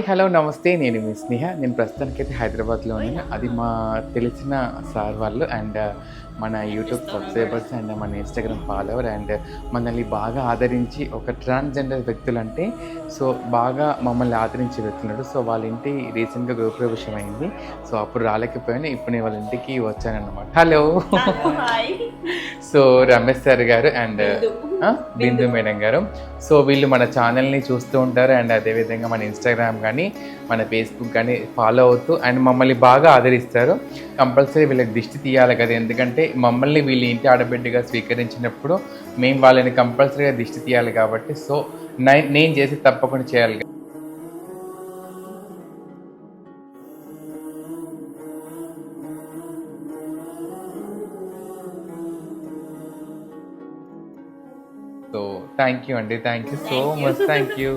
Hello నమస్తే. నేను మీ స్నేహ. నేను ప్రస్తుతానికి అయితే హైదరాబాద్లో ఉన్నాను అది మా తెలిసిన సార్ వాళ్ళు. అండ్ మన యూట్యూబ్ సబ్స్క్రైబర్స్ అండ్ మన ఇన్స్టాగ్రామ్ ఫాలోవర్ అండ్ మనల్ని బాగా ఆదరించి ఒక ట్రాన్స్జెండర్ వ్యక్తులు అంటే సో బాగా మమ్మల్ని ఆదరించే వ్యక్తులు. సో వాళ్ళ ఇంటి రీసెంట్గా గృహప్రవేశం అయింది. సో అప్పుడు రాలేకపోయాను. ఇప్పుడు నేను వాళ్ళ ఇంటికి వచ్చానన్నమాట. హలో సో రమేష్ సార్ గారు అండ్ బిందు. మేడం గారు. సో వీళ్ళు మన ఛానల్ని చూస్తూ ఉంటారు. అండ్ అదేవిధంగా మన ఇన్స్టాగ్రామ్ కానీ మన ఫేస్బుక్ కానీ ఫాలో అవుతూ అండ్ మమ్మల్ని బాగా ఆదరిస్తారు. కంపల్సరీ వీళ్ళకి దిష్టి తీయాలి కదా. ఎందుకంటే మమ్మల్ని వీళ్ళ ఇంటి ఆడబిడ్డగా స్వీకరించినప్పుడు మేము వాళ్ళని కంపల్సరీగా దిష్టి తీయాలి కాబట్టి సో నేను చేసి తప్పకుండా చేయాలి. సో థ్యాంక్ యూ అండి thank you so. Much thank you